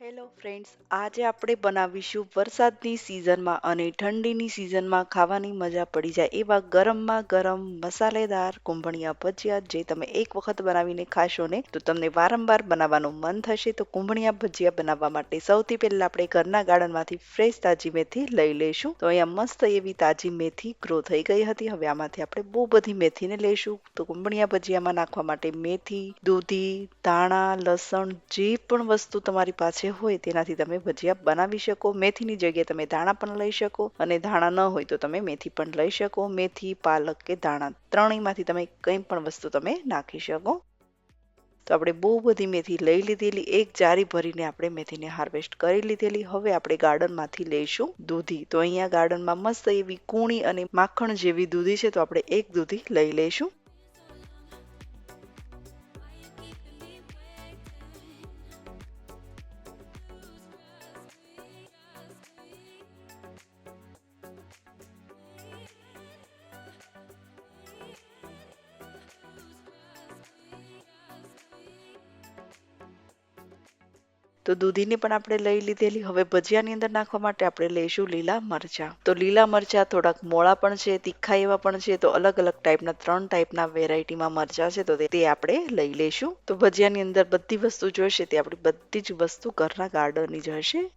Hello friends આજે આપણે બનાવીશું વરસાદની સિઝનમાં અને ઠંડીની સિઝનમાં ખાવાની મજા પડી જાય એવા ગરમમાં ગરમ મસાલેદાર કુંભણિયા ભજીયા જે તમે એક વખત બનાવીને ખાશો ને, તો તમને વારંવાર બનાવવાનું મન થશે. તો કુંભણિયા ભજીયા બનાવવા માટે સૌથી પહેલાં આપણે ઘરના ગાર્ડનમાંથી ફ્રેશ તાજી મેથી લઈ લઈશું. તો અહીંયા મસ્ત એવી તાજી મેથી ગ્રો થઈ ગઈ હતી. હવે આમાંથી આપણે બહુ બધી મેથીને લઈશું. તો કુંભણિયા ભજીયામાં નાખવા માટે મેથી, દૂધી, ધાણા, લસણ જે પણ વસ્તુ તમારી પાસે હોય તેનાથી તમે ભજીયા બનાવી શકો. મેથીની જગ્યાએ તમે ધાણા પણ લઈ શકો અને ધાણા ન હોય તો તમે મેથી પણ લઈ શકો. મેથી, પાલક કે ધાણા ત્રણેયમાંથી તમે કંઈ પણ વસ્તુ તમે નાખી શકો. તો આપણે બહુ બધી મેથી લઈ લીધેલી. એક જારી ભરીને આપણે મેથીને હાર્વેસ્ટ કરી લીધેલી. હવે આપણે ગાર્ડનમાંથી લઈશું દૂધી. તો અહીંયા ગાર્ડનમાં મસ્ત એવી કૂણી અને માખણ જેવી દૂધી છે તો આપણે એક દૂધી લઈ લઈશું. તો દૂધીને પણ આપણે લઈ લીધેલી. હવે ભજીયાની અંદર નાખવા માટે આપણે લઈશું લીલા મરચા. તો લીલા મરચા થોડાક મોળા પણ છે, તીખા એવા પણ છે, તો અલગ અલગ ટાઈપના ત્રણ ટાઈપના વેરાયટીમાં મરચા છે, તો તે આપણે લઈ લઈશું. તો ભજીયાની અંદર બધી વસ્તુ જોઈશે, તે આપણી બધી જ વસ્તુ ઘરના ગાર્ડનની જ હશે.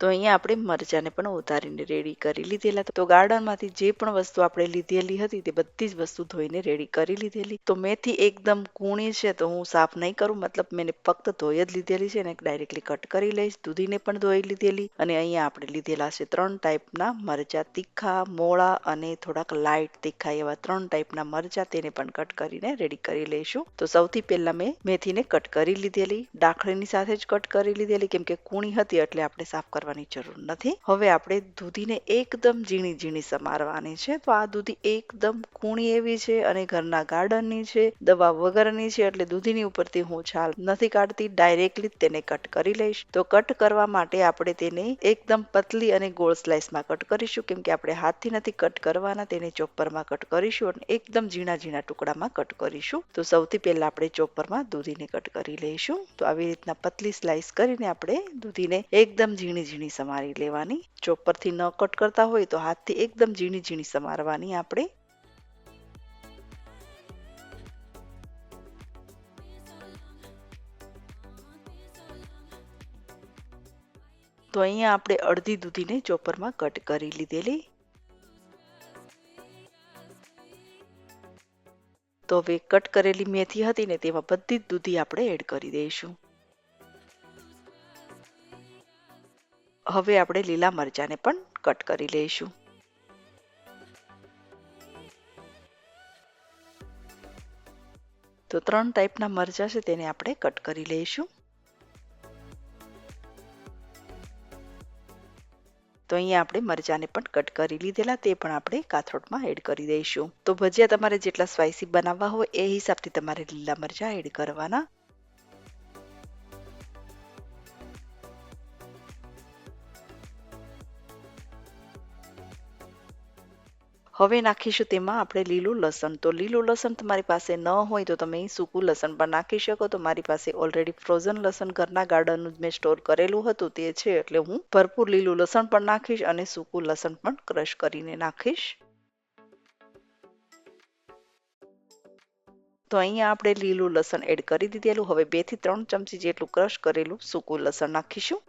તો અહીંયા આપણે મરચાંને પણ ઉતારીને રેડી કરી લીધેલા. તો ગાર્ડનમાંથી જે પણ વસ્તુ આપણે લીધેલી હતી તે બધી જ વસ્તુ ધોઈને રેડી કરી લીધેલી. તો મેથી એકદમ કૂણી છે તો હું સાફ નહીં કરું. મતલબ મેં ફક્ત ધોઈ જ લીધેલી છે ને ડાયરેક્ટલી કટ કરી લઈશ. દૂધીને પણ ધોઈ લીધેલી. અને અહીંયા આપણે લીધેલા છે ત્રણ ટાઈપના મરચા. તીખા, મોળા અને થોડાક લાઇટ તીખા એવા ત્રણ ટાઈપના મરચા. તેને પણ કટ કરીને રેડી કરી લઈશું. તો સૌથી પહેલા મેં મેથીને કટ કરી લીધેલી. ડાખડીની સાથે જ કટ કરી લીધેલી. કેમ કે કૂણી હતી એટલે આપણે સાફ કરવા કરવાની જરૂર નથી. હવે આપણે દૂધીને એકદમ ઝીણી ઝીણી સમારવાની છે. તો આ દૂધી એકદમ કૂણી એવી છે અને ઘરના ગાર્ડનની છે, દવા વગરની છે, એટલે દૂધીની ઉપરથી હું છાલ નથી કાઢતી, ડાયરેક્ટલી તેને કટ કરી લઈશ. તો કટ કરવા માટે આપણે તેને એકદમ પતલી અને ગોળ સ્લાઇસમાં કટ કરીશું. કેમ કે આપણે હાથથી નથી કટ કરવાના, તેને ચોપરમાં કટ કરીશું અને એકદમ ઝીણા ઝીણા ટુકડામાં કટ કરીશું. તો સૌથી પહેલા આપણે ચોપરમાં દૂધીને કટ કરી લઈશું. તો આવી રીતના પતલી સ્લાઇસ કરીને આપણે દૂધીને એકદમ ઝીણી ઝીણી ઝીણી સમારી લેવાની. ચોપરથી ન કટ કરતા હોય તો હાથથી એકદમ ઝીણી ઝીણી સમારવાની આપણે. તો અહીંયા આપણે અડધી દૂધીને ચોપરમાં કટ કરી લીધેલી. તો હવે કટ કરેલી મેથી હતી ને તેમાં બધી જ દૂધી આપણે એડ કરી દઈશું. હવે આપણે લીલા મરચાંને પણ કટ કરી લઈશું. તો ત્રણ ટાઈપના મરચાં છે તેને આપણે કટ કરી લઈશું. તો અહીંયા આપણે મરચાંને પણ કટ કરી લીધેલા, તે પણ આપણે કાથરોટમાં એડ કરી દઈશું. તો ભજીયા તમારે જેટલા સ્પાઇસી બનાવવા હોય એ હિસાબથી તમારે લીલા મરચાં એડ કરવાના. હવે નાખીશું તેમાં આપણે લીલું લસણ. તો લીલું લસણ તમારી પાસે ન હોય તો તમે સૂકું લસણ પણ નાખી શકો. તો મારી પાસે ઓલરેડી ફ્રોઝન લસણ ઘરના ગાર્ડનનું જ મેં સ્ટોર કરેલું હતું તે છે. એટલે હું ભરપૂર લીલું લસણ પણ નાખીશ અને સૂકું લસણ પણ ક્રશ કરીને નાખીશ. તો અહીંયા આપણે લીલું લસણ એડ કરી દીધેલું. હવે બેથી ત્રણ ચમચી જેટલું ક્રશ કરેલું સૂકું લસણ નાખીશું.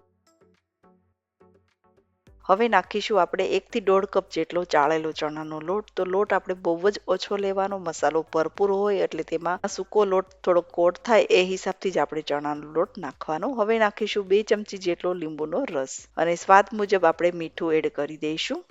હવે નાખીશું આપણે એકથી દોઢ કપ જેટલો ચાળેલો ચણાનો લોટ. તો લોટ આપણે બહુ જ ઓછો લેવાનો, મસાલો ભરપૂર હોય એટલે તેમાં સૂકો લોટ થોડો કોટ થાય એ હિસાબથી જ આપણે ચણાનો લોટ નાખવાનો. હવે નાખીશું બે ચમચી જેટલો લીંબુનો રસ. અને સ્વાદ મુજબ આપણે મીઠું એડ કરી દઈશું.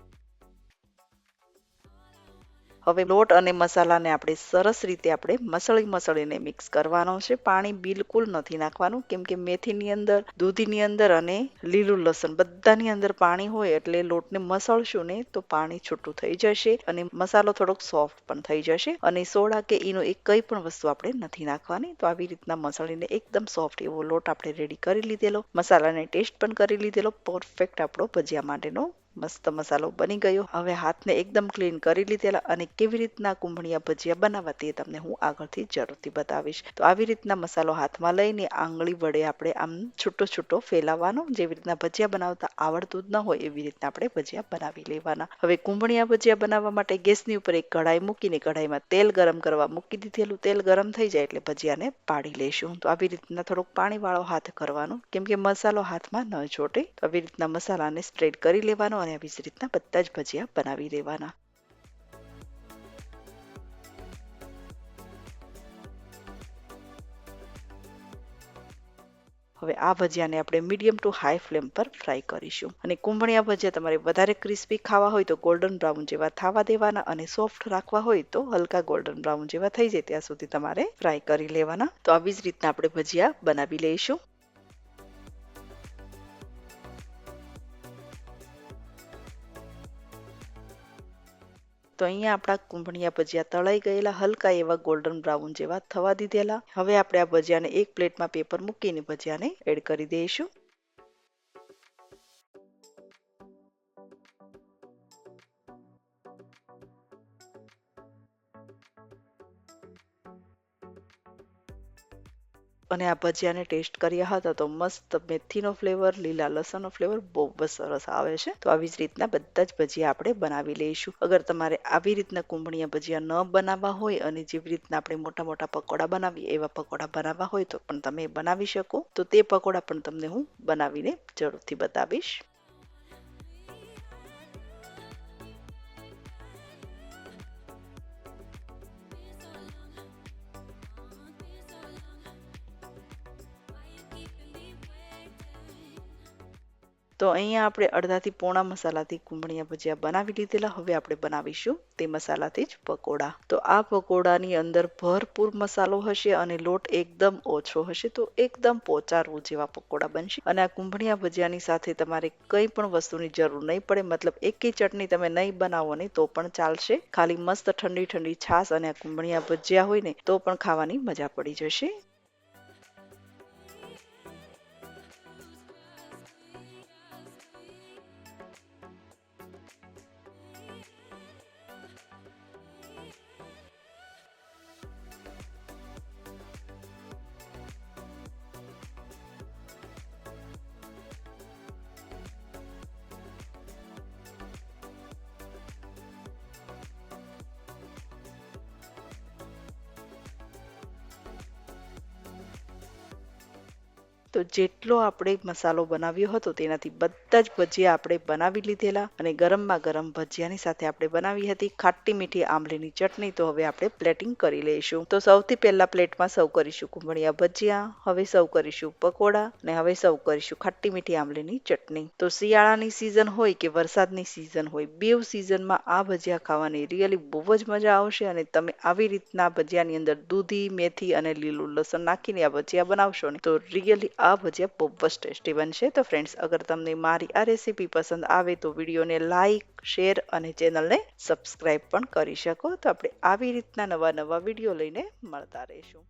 હવે લોટ અને મસાલાને આપણે સરસ રીતે આપણે મસળી મસળીને મિક્સ કરવાનો છે. પાણી બિલકુલ નથી નાખવાનું, કેમ કે મેથીની અંદર, દૂધીની અંદર અને લીલું લસણ બધાની અંદર પાણી હોય એટલે લોટને મસળશું ને તો પાણી છૂટું થઈ જશે અને મસાલો થોડોક સોફ્ટ પણ થઈ જશે અને સોડા કે એનો એક કંઈ પણ વસ્તુ આપણે નથી નાખવાની. તો આવી રીતના મસળીને એકદમ સોફ્ટ એવો લોટ આપણે રેડી કરી લીધેલો. મસાલાને ટેસ્ટ પણ કરી લીધેલો. પરફેક્ટ આપણો ભજીયા માટેનો મસ્ત મસાલો બની ગયો. હવે હાથને એકદમ ક્લીન કરી લીધેલા અને કેવી રીતના કુંભણિયા ભજીયા બનાવવા તે તમને હું આગળથી જરૂરથી બતાવીશ. તો આવી રીતના મસાલો હાથમાં લઈને આંગળી વડે આપણે આમ છૂટો છૂટો ફેલાવવાનો, જેવી રીતના ભજીયા બનાવતા આવડતું જ ન હોય એવી રીતના આપણે ભજીયા બનાવી લેવાના. હવે કુંભણિયા ભજીયા બનાવવા માટે ગેસની ઉપર એક કઢાઈ મૂકીને કઢાઈમાં તેલ ગરમ કરવા મૂકી દીધેલું તેલ ગરમ થઈ જાય એટલે ભજીયાને પાડી લેશું. તો આવી રીતના થોડોક પાણીવાળો હાથ કરવાનો, કેમ કે મસાલો હાથમાં ન તો આવી રીતના મસાલાને સ્પ્રેડ કરી લેવાનો અને આવી જ રીતના બધા જ ભજીયા બનાવી દેવાના. હવે આ ભજીયાને આપણે મીડિયમ ટુ હાઈ ફ્લેમ પર ફ્રાય કરીશું. અને કુંભણિયા ભજીયા તમારે વધારે ક્રિસ્પી ખાવા હોય તો ગોલ્ડન બ્રાઉન જેવા થવા દેવાના અને સોફ્ટ રાખવા હોય તો હલકા ગોલ્ડન બ્રાઉન જેવા થઈ જાય ત્યાં સુધી તમારે ફ્રાય કરી લેવાના. તો આવી જ રીતના આપણે ભજીયા બનાવી લઈશું. તો અહીંયા આપણા કુંભણિયા ભજીયા તળાઈ ગયેલા, હલકા એવા ગોલ્ડન બ્રાઉન જેવા થવા દીધેલા. હવે આપણે આ ભજીયાને એક પ્લેટમાં પેપર મૂકીને ભજીયાને એડ કરી દઈશું. અને આ ભજીયાને ટેસ્ટ કર્યા હતા તો મસ્ત મેથીનો ફ્લેવર લીલા લસણનો ફ્લેવર બહુ જ સરસ આવે છે. તો આવી જ રીતના બધા જ ભજીયા આપણે બનાવી લઈશું. અગર તમારે આવી રીતના કુંભળિયા ભજીયા ન બનાવવા હોય અને જેવી રીતના આપણે મોટા મોટા પકોડા બનાવીએ, એવા પકોડા બનાવવા હોય તો પણ તમે બનાવી શકો. તો તે પકોડા પણ તમને હું બનાવીને જરૂરથી બતાવીશ. તો અહીંયા આપણે અડધાથી પોણા મસાલાથી કુંભળિયા ભજીયા બનાવી લીધેલા. હવે આપણે બનાવીશું તે મસાલાથી જ પકોડા. તો આ પકોડાની અંદર ભરપૂર મસાલો હશે અને લોટ એકદમ ઓછો હશે તો એકદમ પોચારવું જેવા પકોડા બનશે. અને આ કુંભળિયા ભજીયાની સાથે તમારે કંઈ પણ વસ્તુની જરૂર નહીં પડે. મતલબ એકી ચટણી તમે નહીં બનાવો ને તો પણ ચાલશે. ખાલી મસ્ત ઠંડી ઠંડી છાશ અને આ કુંભળિયા ભજીયા હોય ને તો પણ ખાવાની મજા પડી જશે. તો જેટલો આપણે મસાલો બનાવ્યો હતો તેનાથી બધા જ ભજીયા આપણે બનાવી લીધેલા અને ગરમમાં ગરમ ભજીયાની સાથે આપણે બનાવી હતી ખાટી મીઠી આંબલીની ચટણી. તો હવે આપણે પ્લેટિંગ કરી લઈશું. તો સૌથી પહેલા પ્લેટમાં સર્વ કરીશું કુંભળિયા ભજીયા, હવે સર્વ કરીશું પકોડા અને હવે સર્વ કરીશું ખાટી મીઠી આંબલીની ચટણી. તો શિયાળાની સિઝન હોય કે વરસાદની સિઝન હોય બેવ સિઝનમાં આ ભજીયા ખાવાની રિયલી બહુ જ મજા આવશે અને તમે આવી રીતના ભજીયાની અંદર દૂધી, મેથી અને લીલું લસણ નાખીને આ ભજીયા બનાવશો ને તો રિયલી આ ભજીયા બહુ જ ટેસ્ટી બનશે. તો ફ્રેન્ડ્સ અગર તમને મારી આ રેસીપી પસંદ આવે તો વિડીયોને લાઇક શેર અને ચેનલને સબસ્ક્રાઈબ પણ કરી શકો. તો આપણે આવી રીતના નવા નવા વીડિયો લઈને મળતા રહીશું.